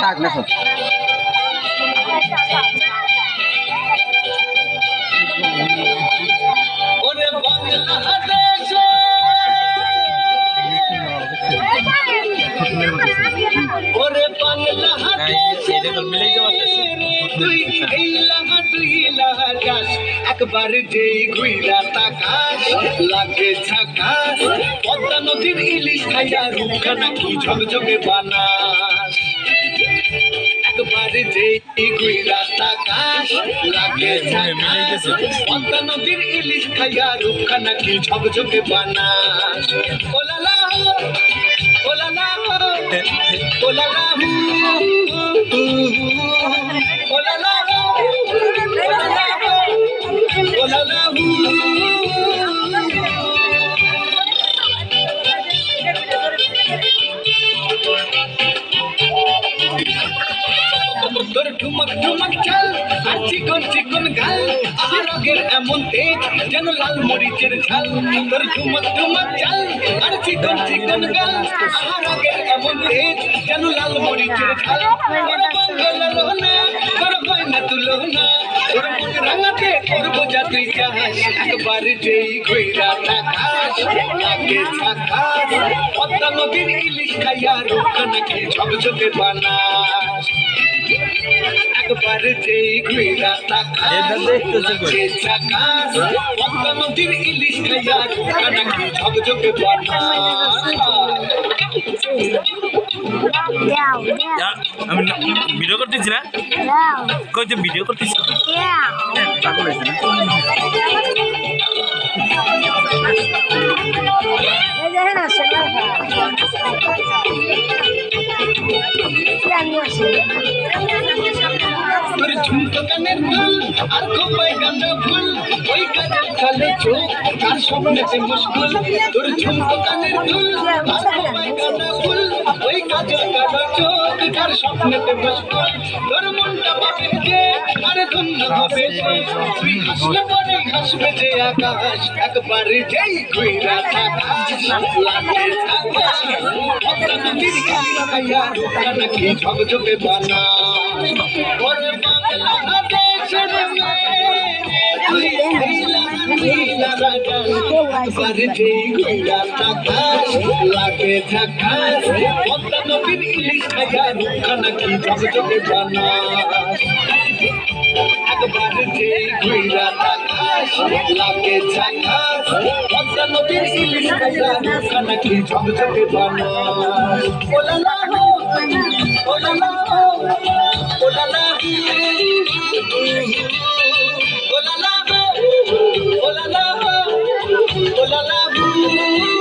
থাক সব ওরে বাংলাদেশে মিলে বাংলাদেশে তুই ইলাহা তুই যাস একবার যেই ঘুইরা তাকাস লাগে ঝাকাস পদ্মা নদীর ইলিশ খাইয়া রূপখানা কি ঝকঝকে বানাস একবার যেই ঘুইরা তাকাস লাগে ঝাকাস নদীর ইলিশ খাইয়া রূপখানা কি ঝকঝকে বানাস ওলালা ওলালা তোর ঠুমক ঠুমক চাল আর চিকন চিকন গাল। আর রগের এমন তেজ যেন লাল মরিচের ঝাল। তোর ঠুমক ঠুমক চাল আর চিকন চিকন গাল। আর রগের এমন তেজ যেন লাল মরিচের ঝাল। তোর বাংলা লোনা তোর গয়না তুলো না তোর মুখ রাঙাতে, করব যা তুই চাস একবার যেই ঘুইরা তাকাস লাগে ছাকাস পদ্মা নদীর ইলিশ খাইয়া রোকা নাকি ঝকঝকে বানাস একবার যেই ছাকাস পদ্মা নদীর ইলিশ খাইয়া নাকি ঝকঝকে বানাস Down, down, যা, আমি ভিডিও করতেছি না? কই যে ভিডিও করতেছি? না এই দেখেন আসছে বাবা। জানি আসছে। তোর ঝুমকো কানের দুল আর খোপায় গাঁদা ফুল ওই কাজের খালে চোখ আর স্বপ্নেতে মুশকুল তোর ঝুমকো কানের দুল আর খোপায় গাঁদা ফুল ওই কালো চোখ তার স্বপ্নেতে মুশকুল তোর মনটা পাবে যে আরে ধন্য হবে তুই হাসলে পরে হাসবে যে আকাশ। একবার যেই কইরা থাকাশ লাগে থাকাশ পদ্মা নদীর গিলি খাইয়া রূপটা নাকি ঝকঝকে বানা। ওরে বাংলাদেশের মেয়ে, তুই যেই কইরা থাকাশ লাগে থাকাশ পদ্মা নদীর ইলিশ খাইয়া রূপটা নাকি ঝকঝকে বানা একবার যে ঘুইরা তাকাস লাগে ঝাকাস, পদ্মা নদীর ইলিশ খাইয়া খানা কি ঝকঝকে বানাস। ওলালা হো ওলালা হো ওলালা হো ওলালা হো